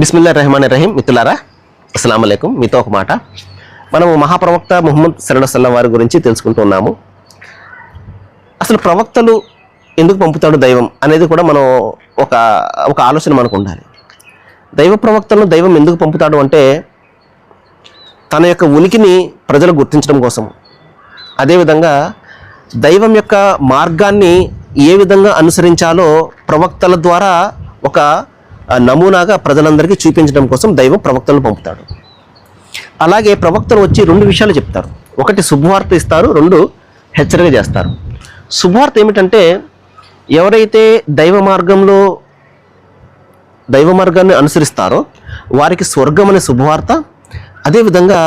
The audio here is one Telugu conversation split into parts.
బిస్మిల్లా రెహమాన్ రహీం మిత్రులారా అస్సలం అయికం మీతో ఒక మాట. మనము మహాప్రవక్త ముహమ్మద్ సల్లాహ్ వారి గురించి తెలుసుకుంటున్నాము అసలు ప్రవక్తలు ఎందుకు పంపుతాడు దైవం అనేది కూడా మనం ఒక ఒక ఆలోచన మనకు ఉండాలి. దైవ ప్రవక్తలను దైవం ఎందుకు పంపుతాడు అంటే తన యొక్క ఉనికిని ప్రజలు గుర్తించడం కోసం. అదేవిధంగా దైవం యొక్క మార్గాన్ని ఏ విధంగా అనుసరించాలో ప్రవక్తల ద్వారా ఒక నమూనాగా ప్రజలందరికీ చూపించడం కోసం దైవం ప్రవక్తలను పంపుతాడు. అలాగే ప్రవక్తలు వచ్చి రెండు విషయాలు చెప్తారు. ఒకటి శుభవార్త ఇస్తారు రెండు హెచ్చరిక చేస్తారు. శుభవార్త ఏమిటంటే ఎవరైతే దైవ మార్గంలో దైవ మార్గాన్ని అనుసరిస్తారో వారికి స్వర్గం అనే శుభవార్త అదేవిధంగా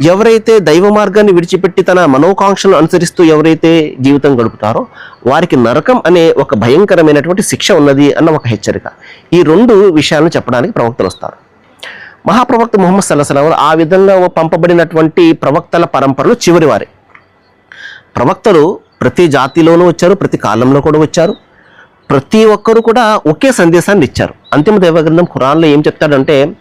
ఎవరైతే దైవ మార్గాన్ని విడిచిపెట్టి తన మనోకాంక్షలను అనుసరిస్తూ ఎవరైతే జీవితం గడుపుతారో వారికి నరకం అనే ఒక భయంకరమైనటువంటి శిక్ష ఉన్నది అన్న ఒక హెచ్చరిక. ఈ రెండు విషయాలను చెప్పడానికి ప్రవక్తలు వస్తారు. మహాప్రవక్త ముహమ్మద్ సల్లాహం ఆ విధంగా పంపబడినటువంటి ప్రవక్తల పరంపరలో చివరివారే ప్రవక్తలు ప్రతి జాతిలోనూ వచ్చారు ప్రతి కాలంలో కూడా వచ్చారు. ప్రతి ఒక్కరు కూడా ఒకే సందేశాన్ని ఇచ్చారు. అంతిమ దైవగ్రంథం ఖురాన్లో ఏం చెప్తాడంటే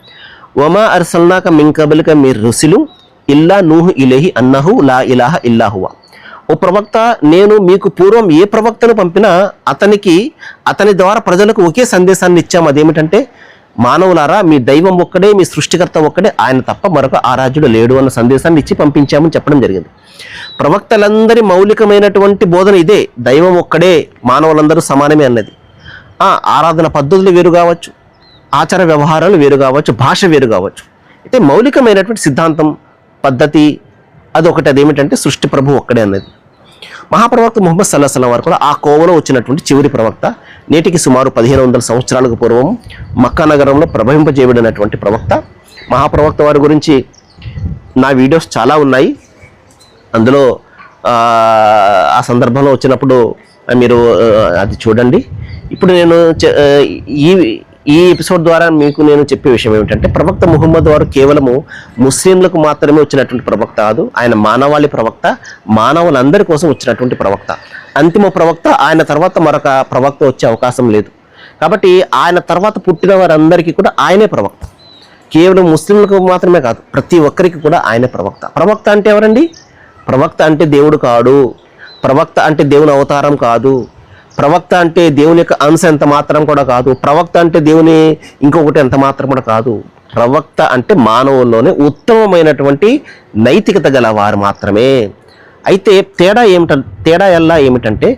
ఒమా అర్సల్నాక మింకబలిక మీరు ఋషులు ఇల్లా నూహు ఇలేహి అన్నహు లా ఇలాహ ఇల్లాహువా ఓ ప్రవక్త నేను మీకు పూర్వం ఏ ప్రవక్తను పంపినా అతనికి అతని ద్వారా ప్రజలకు ఒకే సందేశాన్ని ఇచ్చాము అదేమిటంటే మానవులారా మీ దైవం ఒక్కడే మీ సృష్టికర్త ఒక్కడే ఆయన తప్ప మరొక ఆరాధ్యుడు లేడు అన్న సందేశాన్ని ఇచ్చి పంపించామని చెప్పడం జరిగింది. ప్రవక్తలందరి మౌలికమైనటువంటి బోధన ఇదే. దైవం ఒక్కడే మానవులందరూ సమానమే అన్నది. ఆరాధన పద్ధతులు వేరు కావచ్చు ఆచార వ్యవహారాలు వేరు కావచ్చు భాష వేరు కావచ్చు. అయితే మౌలికమైనటువంటి సిద్ధాంతం పద్ధతి అది ఒకటి అదేమిటంటే సృష్టి ప్రభు ఒక్కడే అన్నది మహాప్రవక్త ముహమ్మద్ సల్లా సలం వారు కూడా ఆ కోవలో వచ్చినటువంటి చివరి ప్రవక్త నేటికి సుమారు పదిహేను వందల సంవత్సరాలకు పూర్వం మక్కా నగరంలో ప్రభవింపజేయబడినటువంటి ప్రవక్త. మహాప్రవక్త వారి గురించి నా వీడియోస్ చాలా ఉన్నాయి. అందులో ఆ, సందర్భంలో వచ్చినప్పుడు మీరు అది చూడండి. ఇప్పుడు నేను ఈ ఈ ఎపిసోడ్ ద్వారా మీకు నేను చెప్పే విషయం ఏమిటంటే ప్రవక్త ముహమ్మద్ వారు కేవలము ముస్లింలకు మాత్రమే వచ్చినటువంటి ప్రవక్త కాదు ఆయన మానవాళి ప్రవక్త మానవులందరి కోసం వచ్చినటువంటి ప్రవక్త. అంతిమ ప్రవక్త ఆయన తర్వాత మరొక ప్రవక్త వచ్చే అవకాశం లేదు. కాబట్టి ఆయన తర్వాత పుట్టిన వారందరికీ కూడా ఆయనే ప్రవక్త. కేవలం ముస్లింలకు మాత్రమే కాదు ప్రతి ఒక్కరికి కూడా ఆయనే ప్రవక్త. ప్రవక్త అంటే ఎవరండి? ప్రవక్త అంటే దేవుడు కాడు. ప్రవక్త అంటే దేవుని అవతారం కాదు. ప్రవక్త అంటే దేవుని యొక్క అంశ ఎంత మాత్రం కూడా కాదు. ప్రవక్త అంటే దేవుని ఇంకొకటి ఎంత మాత్రం కూడా కాదు. ప్రవక్త అంటే మానవుల్లోనే ఉత్తమమైనటువంటి నైతికత గల వారు మాత్రమే. అయితే తేడా ఏమిట తేడా ఎలా ఏమిటంటే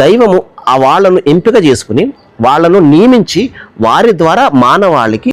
దైవము ఆ వాళ్ళను ఎంపిక చేసుకుని వాళ్ళను నియమించి వారి ద్వారా మానవాళికి